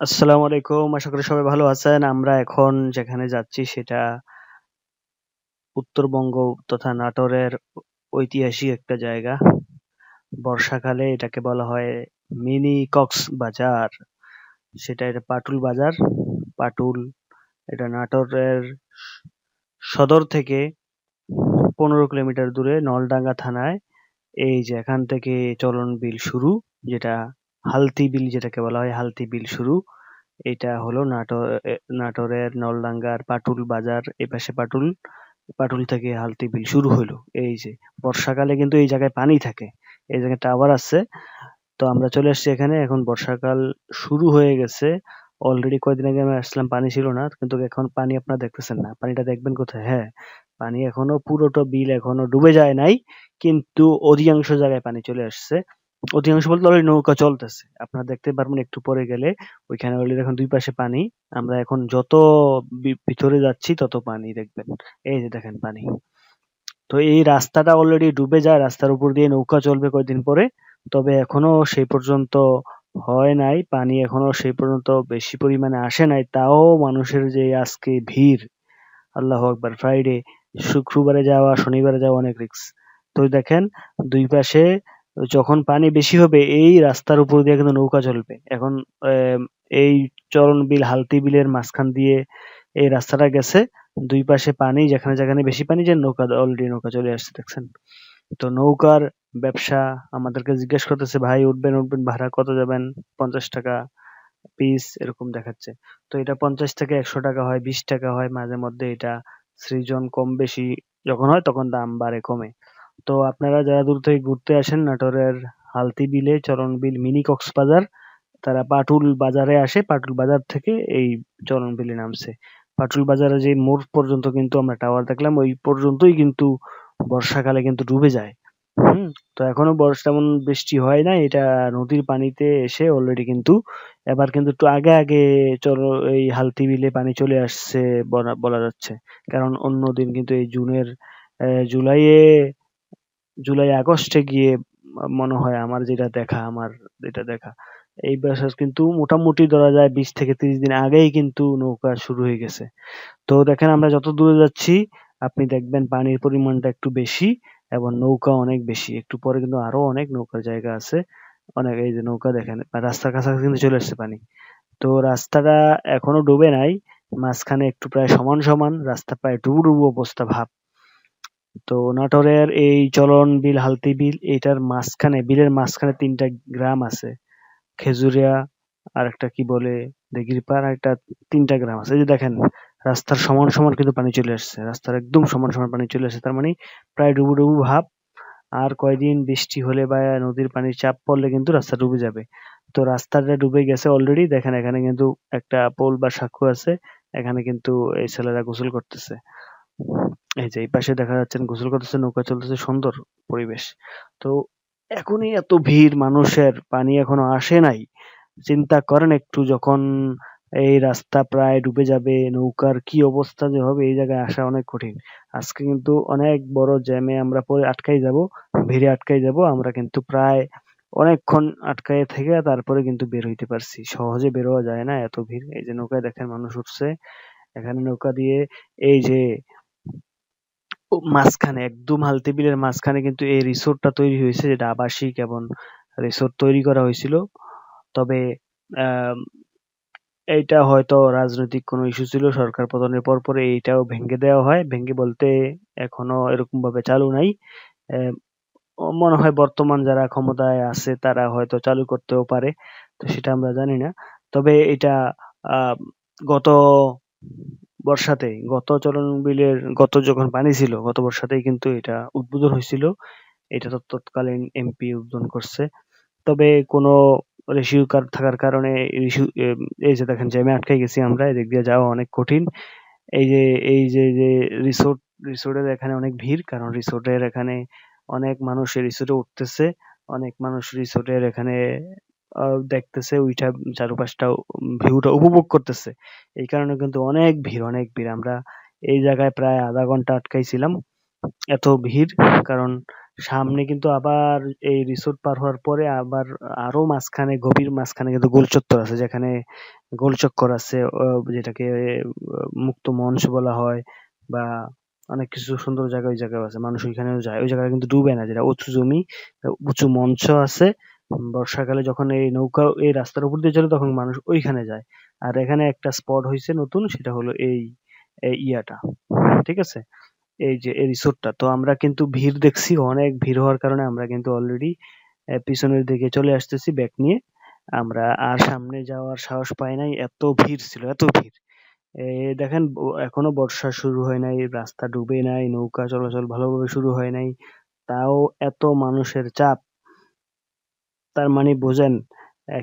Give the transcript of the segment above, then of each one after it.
আসসালামু আলাইকুম, আশা করি সবাই ভালো আছেন। আমরা এখন যেখানে যাচ্ছি সেটা উত্তরবঙ্গ তথা নাটোরের ঐতিহাসিক একটা জায়গা। বর্ষাকালে এটাকে বলা হয় মিনি কক্স বাজার। সেটা এটা পাটুল বাজার। পাটুল এটা নাটোরের সদর থেকে পনেরো কিলোমিটার দূরে নলডাঙ্গা থানায় এই যে এখান থেকে চলন বিল শুরু, যেটা হালতি বিল যেটাকে বলা হয়, হালতি বিল শুরু, এটা হলো নাটোর নাটোরের নলডাঙ্গার পাটুল বাজার, এপাশে পাটুল পাটুল থেকে হালতি বিল শুরু হলো এই যে বর্ষাকালে কিন্তু এই জায়গায় পানি থাকে, এই জায়গায় টাওয়ার আছে। তো আমরা চলে এসেছি এখানে, এখন বর্ষাকাল শুরু হয়ে গেছে। অলরেডি কয়েকদিন আগে আমি আসলাম পানি ছিল না, কিন্তু এখন পানি আপনারা দেখতেছেন না। পানিটা দেখবেন কোথায়? হ্যাঁ পানি এখনও পুরোটা বিল এখনও ডুবে যায় নাই, কিন্তু অধিকাংশ জায়গায় পানি চলে আসছে। অধিকাংশ বলতে অলরেডি নৌকা চলতেছে। আপনারা দেখতে পারবেন একটু পরে গেলে ওইখানে অলরেডি এখন দুই পাশে পানি। আমরা এখন যত ভিতরে যাচ্ছি তত পানি দেখবেন। এই যে দেখেন পানি। তো এই রাস্তাটা অলরেডি ডুবে যায়, রাস্তার উপর দিয়ে নৌকা চলবে কয়েকদিন পরে। তবে এখনও সেই পর্যন্ত হয় নাই, পানি এখনও সেই পর্যন্ত বেশি পরিমাণে আসে নাই। তাও মানুষের যে আজকে ভিড়, আল্লাহ আকবার ফ্রাইডে শুক্রবারে যাওয়া, শনিবারে যাওয়া অনেক রিস্ক তো দেখেন, দুই পাশে যখন পানি বেশি হবে, এই রাস্তার উপর দিয়ে কিন্তু নৌকা চলবে। এখন এই চরণ বিল, হালতি বিলের মাঝখান দিয়ে এই রাস্তাটা গেছে। দুই পাশে পানি, যেখানে যেখানে বেশি পানি, যে নৌকা অলরেডি নৌকা চলে আসছে, দেখছেন? তো নৌকার ব্যবসা আমাদেরকে জিজ্ঞেস করতেছে, ভাই, উঠবেন উঠবেন, ভাড়া কত যাবেন? পঞ্চাশ টাকা পিস এরকম দেখাচ্ছে। তো এটা পঞ্চাশ থেকে একশো টাকা হয়, বিশ টাকা হয়, মাঝে মধ্যে এটা সৃজন কম বেশি যখন হয় তখন দাম বাড়ে কমে। তো আপনারা যারা দূর থেকে ঘুরতে আসেন, নাটোরের হালতি বিলে, চরণ বিল, মিনি কক্সবাজার, তারা পাটুল বাজারে আসে। পাটুল বাজার থেকে এই চরণ বিলে নামছে। পাটুল বাজারে যে মোড় পর্যন্ত কিন্তু আমরা টাওয়ার দেখলাম, ওই পর্যন্তই কিন্তু বর্ষাকালে কিন্তু ডুবে যায়। হুম তো এখনও বর্ষা তেমন বৃষ্টি হয় না এটা নদীর পানিতে এসে অলরেডি কিন্তু এবার কিন্তু একটু আগে আগে চলো এই হালতি বিলে পানি চলে আসছে বলা বলা যাচ্ছে। কারণ অন্য দিন কিন্তু এই জুনের আহ, জুলাইয়ে জুলাই আগস্টে গিয়ে মনে হয় আমার যেটা দেখা আমার যেটা দেখা এই বছর কিন্তু মোটামুটি ধরা যায় বিশ থেকে তিরিশ দিন আগেই কিন্তু নৌকা শুরু হয়ে গেছে। তো দেখেন আমরা যত দূরে যাচ্ছি আপনি দেখবেন পানির পরিমাণটা একটু বেশি। এবং নৌকা অনেক বেশি। একটু পরে কিন্তু আরও অনেক নৌকার জায়গা আছে। অনেক এই যে নৌকা দেখেন রাস্তার কাছাকাছি কিন্তু চলে আসছে পানি। তো রাস্তাটা এখনও ডুবে নাই, মাঝখানে একটু প্রায় সমান সমান, রাস্তা প্রায় ডুবু ডুবু অবস্থা ভাব। তো নাটোরের এই চলন বিল, হালতি বিল এটার মাঝখানে, বিলের মাঝখানে তিনটা গ্রাম আছে। খেজুরিয়া আর একটা কি বলে দিঘিরপাড় আর একটা তিনটা গ্রাম আছে। এই যে দেখেন রাস্তার সমান সমান কিন্তু পানি চলে আসছে। রাস্তার একদম সমান সমান পানি চলে আসছে। তার মানে প্রায় ডুবু ডুবু ভাব। আর কয়দিন বৃষ্টি হলে বা নদীর পানির চাপ পড়লে কিন্তু রাস্তা ডুবে যাবে। তো রাস্তাটা ডুবে গেছে অলরেডি দেখেন, এখানে কিন্তু একটা পোল বা সাঁকো আছে। এখানে কিন্তু এই ছেলেরা গোসল করতেছে। এই যে এই পাশে দেখা যাচ্ছে গোসল করতেছে, নৌকা চলতেছে, সুন্দর পরিবেশ। তো এখনই এত ভিড়, মানুষের পানি এখনও আসে নাই। চিন্তা করেন একটু যখন এই রাস্তা প্রায় ডুবে যাবে নৌকার কি অবস্থা যে হবে এই জায়গায় আসা অনেক কঠিন। আজকে কিন্তু অনেক বড় জ্যামে আমরা পরে আটকাই যাব ভিড়ে আটকাই যাব আমরা কিন্তু প্রায় অনেকক্ষণ আটকায় থেকে তারপরে কিন্তু বের হইতে পারছি। সহজে বের হওয়া যায় না এত ভিড়। এই যে নৌকায় দেখেন মানুষ উঠছে এখানে নৌকা দিয়ে এই যে মাঝখানে একদম হালতে বিলের মাঝখানে কিন্তু এই রিসোর্টটা তৈরি হয়েছে যেটা আবাসিক এবং রিসোর্ট তৈরি করা হয়েছিল। তবে আম, এইটা হয়তো রাজনৈতিক কোনো ইস্যু ছিল, সরকার পতনের পর পরে এইটাও ভেঙে দেওয়া হয়। ভেঙে বলতে এখনও এরকম ভাবে চালু নাই। মনে হয় বর্তমান যারা ক্ষমতায় আছে তারা হয়তো চালু করতেও পারে, তো সেটা আমরা জানি না। তবে এটা গত বর্ষাতে, গত চলন বিলের, গত যখন পানি ছিল, গত বর্ষাতেই কিন্তু এটা উদ্বোধন হয়েছিল। এটা তো তৎকালীন এমপি উদ্বোধন করছে। তবে কোনো রেশিও থাকার কারণে এই যে দেখেন জ্যামে আটকে গেছি আমরা, এদিক দিয়ে যাওয়া অনেক কঠিন। এই যে এই যে যে রিসোর্ট রিসোর্টের এখানে অনেক ভিড়, কারণ রিসোর্টের এখানে অনেক মানুষ রিসোর্টে উঠতেছে। অনেক মানুষ রিসোর্টের এখানে দেখতেছে ওইটা চারপাশটা ভিউটা উপভোগ করতেছে। এই কারণে কিন্তু অনেক ভিড় অনেক ভিড়। আমরা এই জায়গায় প্রায় আধা ঘণ্টা আটকাইছিলাম। এত ভিড়, কারণ সামনে কিন্তু আবার এই রিসোর্ট পার হওয়ার পরে আবার আরও মাঝখানে, গভীর মাঝখানে কিন্তু গোল চত্বর আছে, যেখানে গোল চক্কর আছে যেটাকে মুক্ত মঞ্চ বলা হয় বা অনেক কিছু সুন্দর জায়গা ওই জায়গায় আছে, মানুষ ওইখানেও যায়। ওই জায়গাটা কিন্তু ডুবে না, যেটা উঁচু জমি, উঁচু মঞ্চ আছে। বর্ষাকালে যখন এই নৌকা, এই রাস্তার উপর দিয়ে চলে তখন মানুষ ওইখানে যায়। আর এখানে একটা স্পট হয়েছে নতুন, সেটা হলো এই ইয়াটা, ঠিক আছে? এই যে রিসোর্টটা তো আমরা কিন্তু ভিড় দেখছি, অনেক ভিড় হওয়ার কারণে আমরা কিন্তু অলরেডি পিছনের দিকে চলে আসতেছি ব্যাগ নিয়ে। আমরা আর সামনে যাওয়ার সাহস পাই নাই, এত ভিড় ছিল, এত ভিড়। এই দেখেন এখনও বর্ষা শুরু হয় নাই, রাস্তা ডুবে নাই, নৌকা চলাচল ভালোভাবে শুরু হয় নাই, তাও এত মানুষের চাপ। তার মানে বোঝেন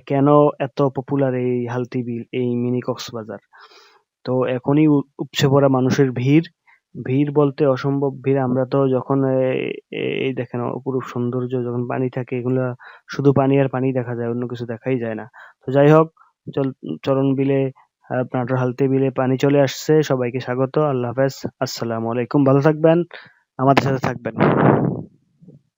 কেন এত পপুলার এই হালতি বিল, এই মিনি কক্সবাজার? তো এখনই উপচে পড়া মানুষের ভিড়। ভিড় বলতে অসম্ভব ভিড়। আমরা তো যখন এই দেখেন অপরূপ সৌন্দর্য যখন পানি থাকে, এগুলা শুধু পানি আর পানি দেখা যায়, অন্য কিছু দেখাই যায় না। তো যাই হোক, চল, চরণ বিলে আপনার হালতে বিলে পানি চলে আসছে। সবাইকে স্বাগত, আল্লাহ হাফেজ। আসসালামু আলাইকুম। ভালো থাকবেন, আমাদের সাথে থাকবেন।